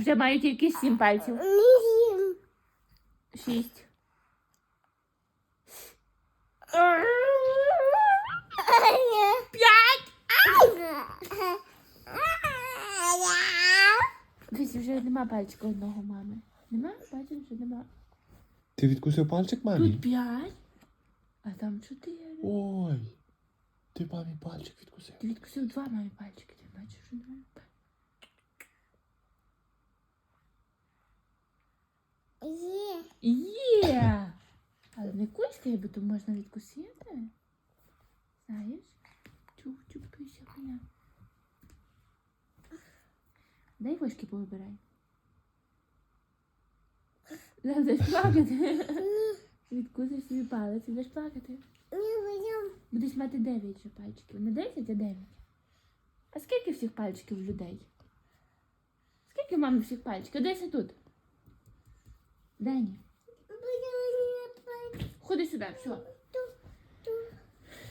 Вже маю тільки сім пальців. Вісім. Шість. П'ять. Дивись, вже нема пальчика одного мами. Нема? Бачиш, вже нема. Ти відкусив пальчик мамі? Тут п'ять, а там чотири. Ой. Ти мамі пальчик відкусив. Ти відкусив два мамі пальчики, ти бачиш, що два. Є. Є! Але не куськай, бо то можна відкусити. Знаєш? Чух, чух, пися, коня. Дай вишки повибирай. Будеш плакати. Відкусиш собі палець будеш плакати. Будеш мати 9 вже пальчиків. Не 10, а 9. А скільки всіх пальчиків у людей? Скільки в мами всіх пальчиків? Десь тут. Будемо Ходи сюди, все.